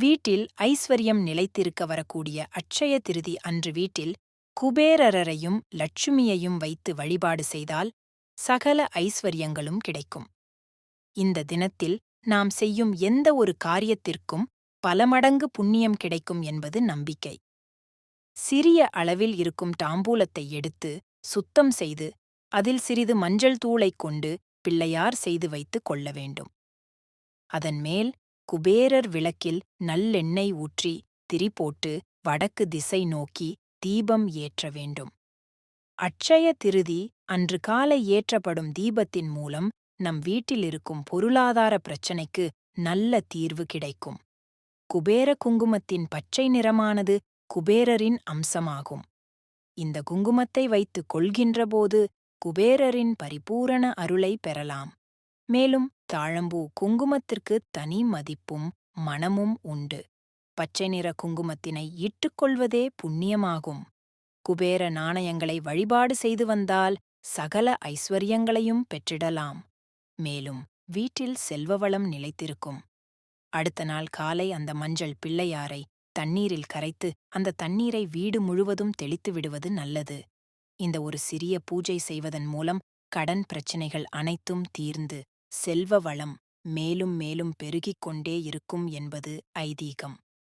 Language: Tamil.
வீட்டில் ஐஸ்வர்யம் நிலைத்திருக்க வரக்கூடிய அட்சய திருதி அன்று வீட்டில் குபேரரையும் லட்சுமியையும் வைத்து வழிபாடு செய்தால் சகல ஐஸ்வர்யங்களும் கிடைக்கும். இந்த தினத்தில் நாம் செய்யும் எந்த ஒரு காரியத்திற்கும் பல மடங்கு புண்ணியம் கிடைக்கும் என்பது நம்பிக்கை. சிறிய அளவில் இருக்கும் தாம்பூலத்தை எடுத்து சுத்தம் செய்து அதில் சிறிது மஞ்சள் தூளைக் கொண்டு பிள்ளையார் செய்து வைத்துக் கொள்ள வேண்டும். அதன் மேல் குபேரர் விளக்கில் நல்லெண்ணெய் ஊற்றி திரி போட்டு வடக்கு திசை நோக்கி தீபம் ஏற்ற வேண்டும். அட்சய திருதி அன்று காலை ஏற்றப்படும் தீபத்தின் மூலம் நம் வீட்டில் இருக்கும் பொருளாதார பிரச்சினைக்கு நல்ல தீர்வு கிடைக்கும். குபேர குங்குமத்தின் பச்சை நிறமானது குபேரரின் அம்சமாகும். இந்த குங்குமத்தை வைத்துக் கொள்கின்றபோது குபேரரின் பரிபூரண அருளை பெறலாம். மேலும் தாழம்பூ குங்குமத்திற்கு தனி மதிப்பும் மனமும் உண்டு. பச்சை நிற குங்குமத்தினை இட்டுக்கொள்வதே புண்ணியமாகும். குபேர நாணயங்களை வழிபாடு செய்து வந்தால் சகல ஐஸ்வர்யங்களையும் பெற்றிடலாம். மேலும் வீட்டில் செல்வவளம் நிலைத்திருக்கும். அடுத்த நாள் காலை அந்த மஞ்சள் பிள்ளையாரை தண்ணீரில் கரைத்து அந்த தண்ணீரை வீடு முழுவதும் தெளித்து விடுவது நல்லது. இந்த ஒரு சிறிய பூஜை செய்வதன் மூலம் கடன் பிரச்சினைகள் அனைத்தும் தீர்ந்து செல்வ வளம் மேலும் மேலும் பெருகிக் கொண்டே இருக்கும் என்பது ஐதீகம்.